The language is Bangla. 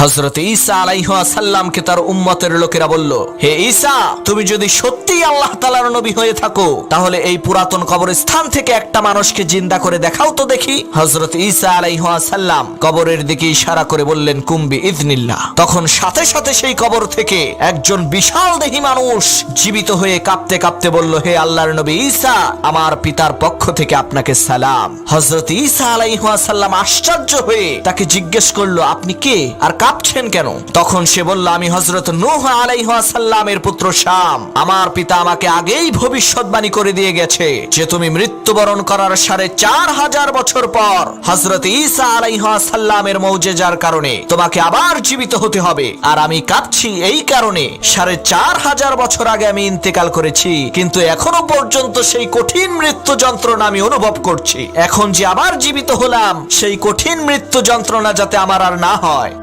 হজরত ঈসা আলাইহাসাল্লামকে তার উম্মতের লোকেরা বলল, হে ঈসা, তুমি যদি সত্যিই আল্লাহ তালার নবী হয়ে থাকো, তাহলে এই পুরাতন কবরস্থান থেকে একটা মানুষকে জিন্দা করে দেখাও তো দেখি। হজরত ঈসা আলাইহাসাল্লাম কবরের দিকে ইশারা করে বললেন, কুম্বি ইদনিল্লাহ। তখন সাথে সাথে সেই কবর থেকে একজন বিশাল দেহী মানুষ জীবিত হয়ে কাঁপতে কাঁপতে বলল, হে আল্লাহর নবী ঈসা, আমার পিতার পক্ষ থেকে আপনাকে সালাম। হজরত ঈসা আলাইহাসাল্লাম আশ্চর্য হয়ে তাকে জিজ্ঞেস করল, আপনি কে? আর কাঁপছেন কেন? তখন সে বলল, আমি হজরত নূহ আলাইহাসাল্লামের পুত্র শাম। আমার পিতা আমাকে আগেই ভবিষ্যৎবাণী করে দিয়ে গেছে যে তুমি মৃত্যুবরণ করার সাড়ে চার হাজার বছর পর হজরত ঈসা আলাইহাসাল্লামের মৌজেজার কারণে তোমাকে আবার জীবিত হতে হবে। আর আমি কাঁপছি এই কারণে। সাড়ে চার হাজার বছর আগে আমি ইন্তেকাল করেছি, কিন্তু এখনও পর্যন্ত সেই কঠিন মৃত্যু যন্ত্রণা আমি অনুভব করছি। এখন যে আবার জীবিত হলাম, সেই কঠিন মৃত্যু যন্ত্রণা যাতে আমার আর না হয়।